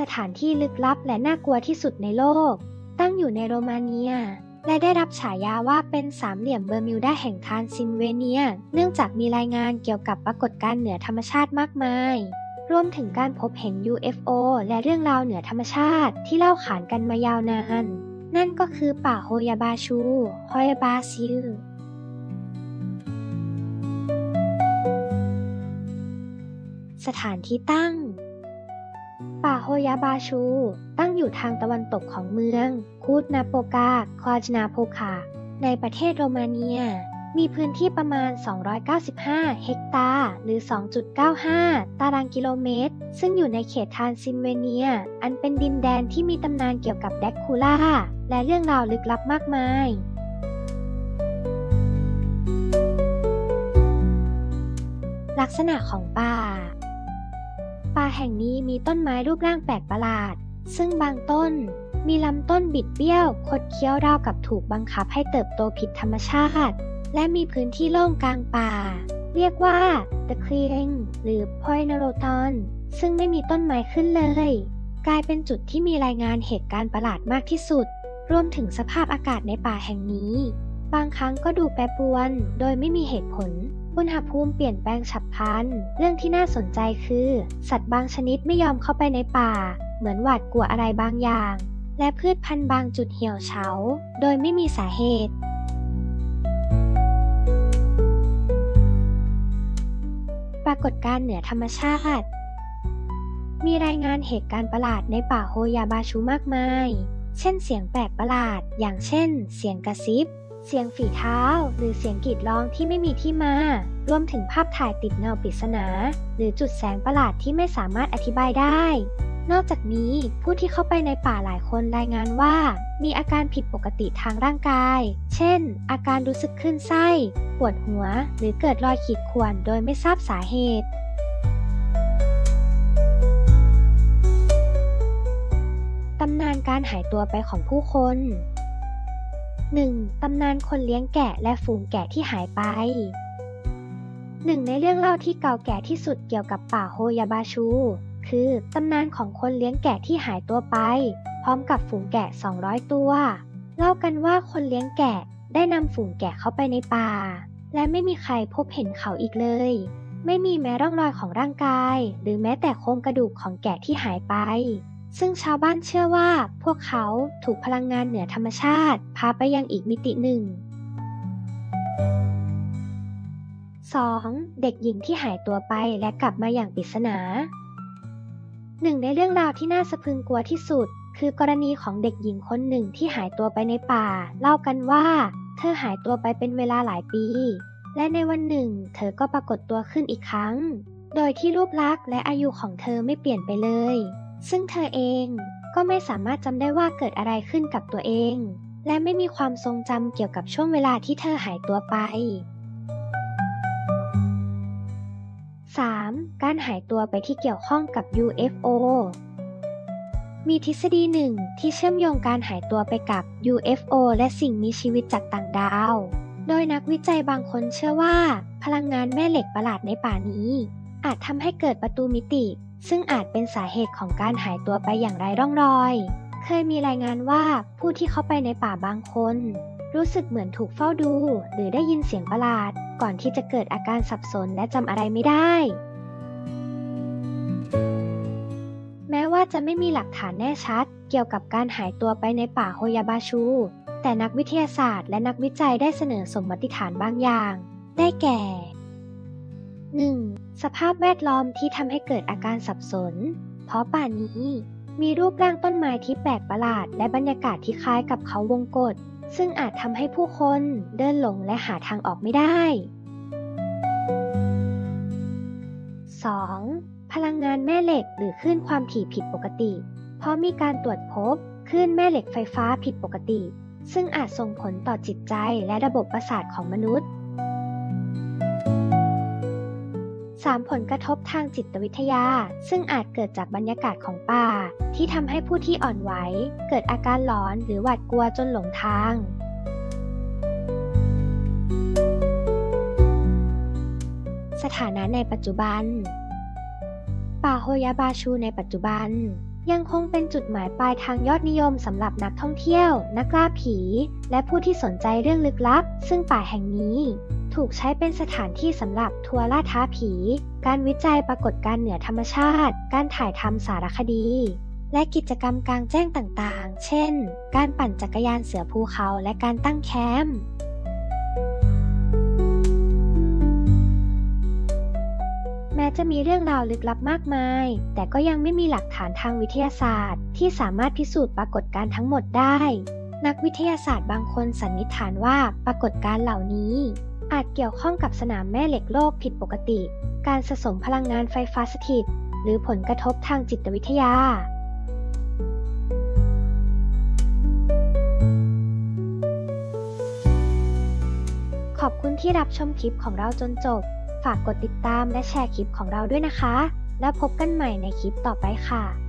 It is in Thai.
สถานที่ลึกลับและน่ากลัวที่สุดในโลก ตั้งอยู่ในโรมาเนีย และได้รับฉายาว่าเป็นสามเหลี่ยมเบอร์มิวดาแห่งทรานซิลเวเนีย เนื่องจากมีรายงานเกี่ยวกับปรากฏการณ์เหนือธรรมชาติมากมาย รวมถึงการพบเห็น UFO และเรื่องราวเหนือธรรมชาติที่เล่าขานกันมายาวนานนั่นก็คือป่าโฮยาบาชูฮอยาบาซิล สถานที่ตั้ง ป่าโฮยาบาชู ตั้งอยู่ทางตะวันตกของเมือง คูดนาโปกา ควาจนาโพคา ในประเทศโรมาเนีย มีพื้นที่ประมาณ 295 เฮกตาร์ หรือ 2.95 ตารางกิโลเมตร ซึ่งอยู่ในเขตทานซิลเวเนีย อันเป็นดินแดนที่มีตำนานเกี่ยวกับแดกคูล่า และเรื่องราวลึกลับมากมายลักษณะของป่า ป่าแห่งนี้มีต้นไม้รูปร่างแปลกประหลาด ซึ่งบางต้น มีลำต้นบิดเบี้ยวคดเคี้ยวราวกับถูกบังคับให้เติบโตผิดธรรมชาติ และมีพื้นที่โล่งกลางป่า เรียกว่า The Clearing หรือ p o i n o r o t o n ซึ่งไม่มีต้นไม้ขึ้นเลย กลายเป็นจุดที่มีรายงานเหตุการณ์ประหลาดมากที่สุด รวมถึงสภาพอากาศในป่าแห่งนี้ บางครั้งก็ดูแปรปรวน โดยไม่มีเหตุผล อุณหภูมิเปลี่ยนแปลงฉับพลัน เรื่องที่น่าสนใจคือ สัตว์บางชนิดไม่ยอมเข้าไปในป่า เหมือนหวาดกลัวอะไรบางอย่าง และพืชพันธุ์บางจุดเหี่ยวเฉา โดยไม่มีสาเหตุ ปรากฏการณ์เหนือธรรมชาติ มีรายงานเหตุการณ์ประหลาดในป่าโฮยาบาชูมากมาย เช่นเสียงแปลกประหลาด อย่างเช่น เสียงกระซิบ เสียงฝีเท้า หรือเสียงกรีดร้องที่ไม่มีที่มา รวมถึงภาพถ่ายติดเงาปริศนา หรือจุดแสงประหลาดที่ไม่สามารถอธิบายได้ นอกจากนี้ผู้ที่เข้าไปในป่าหลายคนรายงานว่า มีอาการผิดปกติทางร่างกาย เช่น อาการรู้สึกคลื่นไส้ ปวดหัว หรือเกิดรอยขีดข่วนโดยไม่ทราบสาเหตุตำนานการหายตัวไปของผู้คน 1. ตำนานคนเลี้ยงแกะและฝูงแกะที่หายไป หนึ่งในเรื่องเล่าที่เก่าแก่ที่สุดเกี่ยวกับป่าโฮยาบาชู คือตำนานของคนเลี้ยงแกะที่หายตัวไป พร้อมกับฝูงแกะ 200 ตัว เล่ากันว่าคนเลี้ยงแกะได้นำฝูงแกะเข้าไปในป่า และไม่มีใครพบเห็นเขาอีกเลย ไม่มีแม้ร่องรอยของร่างกาย หรือแม้แต่โครงกระดูกของแกะที่หายไป ซึ่งชาวบ้านเชื่อว่าพวกเขาถูกพลังงานเหนือธรรมชาติ พาไปยังอีกมิติหนึ่ง 2. เด็กหญิงที่หายตัวไปและกลับมาอย่างปริศนาหนึ่งในเรื่องราวที่น่าสะพึงกลัวที่สุด คือกรณีของเด็กหญิงคนหนึ่งที่หายตัวไปในป่า เล่ากันว่า เธอหายตัวไปเป็นเวลาหลายปี และในวันหนึ่ง เธอก็ปรากฏตัวขึ้นอีกครั้ง โดยที่รูปลักษณ์และอายุของเธอไม่เปลี่ยนไปเลย ซึ่งเธอเองก็ไม่สามารถจำได้ว่าเกิดอะไรขึ้นกับตัวเอง และไม่มีความทรงจำเกี่ยวกับช่วงเวลาที่เธอหายตัวไป 3. การหายตัวไปที่เกี่ยวข้องกับ UFO มีทฤษฎีหนึ่งที่เชื่อมโยงการหายตัวไปกับ UFO และสิ่งมีชีวิตจากต่างดาว โดยนักวิจัยบางคนเชื่อว่า พลังงานแม่เหล็กประหลาดในป่านี้ อาจทำให้เกิดประตูมิติ ซึ่งอาจเป็นสาเหตุของการหายตัวไปอย่างไร้ร่องรอย เคยมีรายงานว่าผู้ที่เข้าไปในป่าบางคน รู้สึกเหมือนถูกเฝ้าดู หรือได้ยินเสียงประหลาด ก่อนที่จะเกิดอาการสับสนและจำอะไรไม่ได้ แม้ว่าจะไม่มีหลักฐานแน่ชัด เกี่ยวกับการหายตัวไปในป่าโฮยาบาชู แต่นักวิทยาศาสตร์ และนักวิจัยได้เสนอสมมติฐานบางอย่าง ได้แก่ 1. สภาพแวดล้อมที่ทำให้เกิดอาการสับสน เพราะป่านี้มีรูปร่างต้นไม้ที่แปลกประหลาด และบรรยากาศที่คล้ายกับเขาวงกฏซึ่งอาจทำให้ผู้คนเดินหลงและหาทางออกไม่ได้ 2. พลังงานแม่เหล็กหรือคลื่นความถี่ผิดปกติ เพราะมีการตรวจพบคลื่นแม่เหล็กไฟฟ้าผิดปกติ ซึ่งอาจส่งผลต่อจิตใจและระบบประสาทของมนุษย์ 3. ผลกระทบทางจิตวิทยา ซึ่งอาจเกิดจากบรรยากาศของป่า ที่ทำให้ผู้ที่อ่อนไหว เกิดอาการหลอนหรือหวาดกลัวจนหลงทาง สถานะในปัจจุบัน ป่าโฮยาบาชูในปัจจุบัน ยังคงเป็นจุดหมายปลายทางยอดนิยมสำหรับนักท่องเที่ยว นักล่าผี และผู้ที่สนใจเรื่องลึกลับ ซึ่งป่าแห่งนี้ ถูกใช้เป็นสถานที่สำหรับทัวร์ล่าท้าผี การวิจัยปรากฏการณ์เหนือธรรมชาติ การถ่ายทำสารคดี และกิจกรรมกลางแจ้งต่างๆ เช่น การปั่นจักรยานเสือภูเขาและการตั้งแคมป์แม้จะมีเรื่องราวลึกลับมากมาย แต่ก็ยังไม่มีหลักฐานทางวิทยาศาสตร์ ที่สามารถพิสูจน์ปรากฏการณ์ทั้งหมดได้ นักวิทยาศาสตร์บางคนสันนิษฐานว่าปรากฏการณ์เหล่านี้ อาจเกี่ยวข้องกับสนามแม่เหล็กโลกผิดปกติ การสะสมพลังงานไฟฟ้าสถิต หรือผลกระทบทางจิตวิทยาขอบคุณที่รับชมคลิปของเราจนจบ ฝากกดติดตามและแชร์คลิปของเราด้วยนะคะ แล้วพบกันใหม่ในคลิปต่อไปค่ะ